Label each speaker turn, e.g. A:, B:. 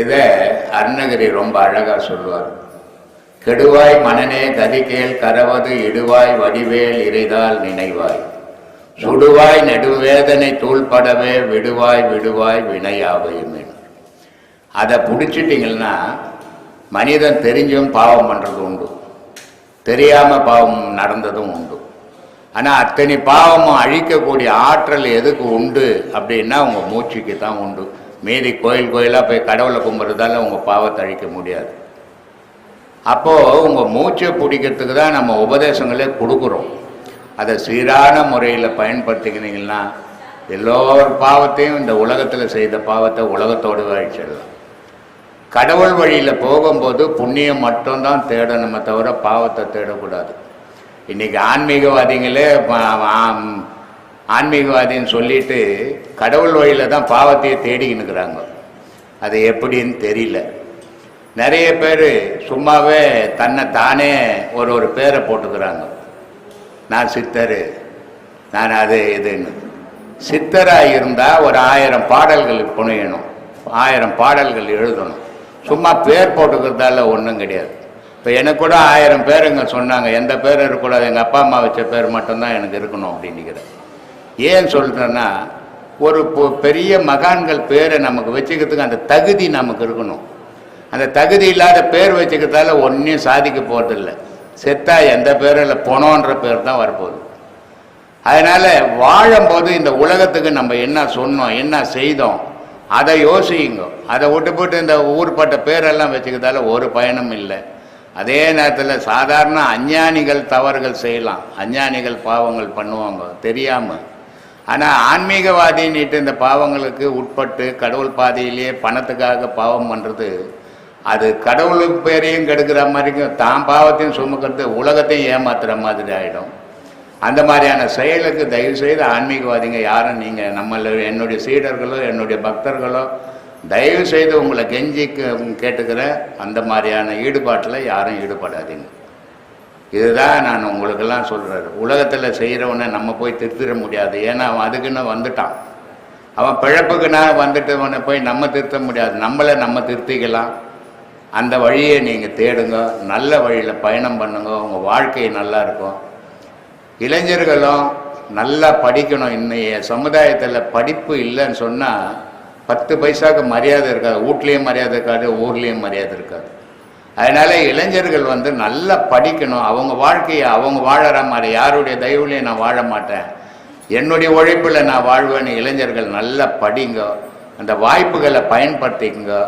A: இதை அருணகிரி ரொம்ப அழகாக சொல்லுவார். கெடுவாய் மனநே கதிகேல் கரவது இடுவாய் வடிவேல் இறைதால் நினைவாய். சுடுவாய் நெடுவேதனை தூள்படவே விடுவாய் விடுவாய் வினையாவையுமே அதை பிடிச்சிட்டிங்கன்னா மனிதன் தெரிஞ்சும் பாவம் பண்ணுறது உண்டு. தெரியாமல் பாவம் நடந்ததும் உண்டு. ஆனால் அத்தனை பாவமும் அழிக்கக்கூடிய ஆற்றல் எதுக்கு உண்டு அப்படின்னா உங்கள் மூச்சுக்கு தான் உண்டு. மீதி கோயில் கோயிலாக போய் கடவுளை கும்பிட்றதால உங்கள் பாவத்தை அழிக்க முடியாது. அப்போது உங்கள் மூச்சை பிடிக்கிறதுக்கு தான் நம்ம உபதேசங்களே கொடுக்குறோம். அதை சீரான முறையில் பயன்படுத்திக்கினீங்கன்னா எல்லோர் பாவத்தையும் இந்த உலகத்தில் செய்த பாவத்தை உலகத்தோடு அழிச்சிடலாம். கடவுள் வழியில் போகும்போது புண்ணியம் மட்டும்தான் தேடணுமே தவிர பாவத்தை தேடக்கூடாது. இன்னைக்கு ஆன்மீகவாதிகளே ஆன்மீகவாதின்னு சொல்லிட்டு கடவுள் வழியில் தான் பாவத்தையே தேடிக்கின்னுக்குறாங்க. அது எப்படின்னு தெரியல. நிறைய பேர் சும்மாவே தன்னை தானே ஒரு ஒரு பேரை போட்டுக்கிறாங்க. நான் சித்தர் நான் அது இதுன்னு. சித்தராக இருந்தால் ஒரு ஆயிரம் பாடல்கள் புனையணும் ஆயிரம் பாடல்கள் எழுதணும். சும்மா பேர் போட்டுக்கிறதால ஒன்றும் கிடையாது. இப்போ எனக்கு கூட ஆயிரம் பேருங்க சொன்னாங்க எந்த பேரும் இருக்கக்கூடாது எங்கள் அப்பா அம்மா வச்ச பேர் மட்டும்தான் எனக்கு இருக்கணும் அப்படின்னுக்கிறேன். ஏன் சொல்கிறேன்னா ஒரு பொ- பெரிய மகான்கள் பேரை நமக்கு வச்சுக்கிறதுக்கு அந்த தகுதி நமக்கு இருக்கணும். அந்த தகுதி இல்லாத பேர் வச்சுக்கிறதால ஒன்றையும் சாதிக்க போகிறதில்ல செத்தா எந்த பேரும் இல்லை பொணோன்ற பேர் தான் வரப்போகுது. அதனால் வாழும்போது இந்த உலகத்துக்கு நம்ம என்ன சொன்னோம் என்ன செய்தோம் அதை யோசிங்க அதை விட்டு போட்டு இந்த ஊர்பட்ட பேரெல்லாம் வச்சுக்கிறதால ஒரு பயனும் இல்லை. அதே நேரத்தில் சாதாரண அஞ்ஞானிகள் தவறுகள் செய்யலாம். அஞ்ஞானிகள் பாவங்கள் பண்ணுவாங்க தெரியாமல் ஆனால் ஆன்மீகவாதின்னுட்டு இந்த பாவங்களுக்கு உட்பட்டு கடவுள் பாதையிலேயே பணத்துக்காக பாவம் பண்ணுறது அது கடவுளுக்கு பேரையும் கெடுக்கிற மாதிரிக்கும் தான் பாவத்தையும் சுமக்கிறது உலகத்தையும் ஏமாத்துகிற மாதிரி ஆகிடும் அந்த மாதிரியான செயலுக்கு தயவு செய்து ஆன்மீகவாதிங்க யாரும் நீங்கள் நம்மள என்னுடைய சீடர்களோ என்னுடைய பக்தர்களோ தயவு செய்து உங்களை கெஞ்சி கே- கேட்டுக்கிற அந்த மாதிரியான ஈடுபாட்டில் யாரும் ஈடுபடாதீங்க. இதுதான் நான் உங்களுக்கெல்லாம் சொல்கிறது உலகத்தில் செய்கிறவனை நம்ம போய் திருத்திட முடியாது. ஏன்னா அவன் அதுக்குன்னு வந்துட்டான். அவன் பிழப்புக்குன்னா வந்துட்டவனை போய் நம்ம திருத்த முடியாது. நம்மளை நம்ம திருத்திக்கலாம். அந்த வழியை நீங்கள் தேடுங்க. நல்ல வழியில் பயணம் பண்ணுங்க. உங்கள் வாழ்க்கை நல்லா இருக்கும். இளைஞர்களும் நல்லா படிக்கணும். இன்னைய சமுதாயத்தில் படிப்பு இல்லைன்னு சொன்னால் பத்து பைசாவுக்கு மரியாதை இருக்காது. வீட்லேயும் மரியாதை இருக்காது ஊர்லேயும் மரியாதை இருக்காது. அதனால் இளைஞர்கள் வந்து நல்லா படிக்கணும். அவங்க வாழ்க்கையை அவங்க வாழற மாதிரி யாருடைய தயவுலையும் நான் வாழ மாட்டேன். என்னுடைய உழைப்பில் நான் வாழ்வேன்னு இளைஞர்கள் நல்லா படிங்க. அந்த வாய்ப்புகளை பயன்படுத்திக்கங்க.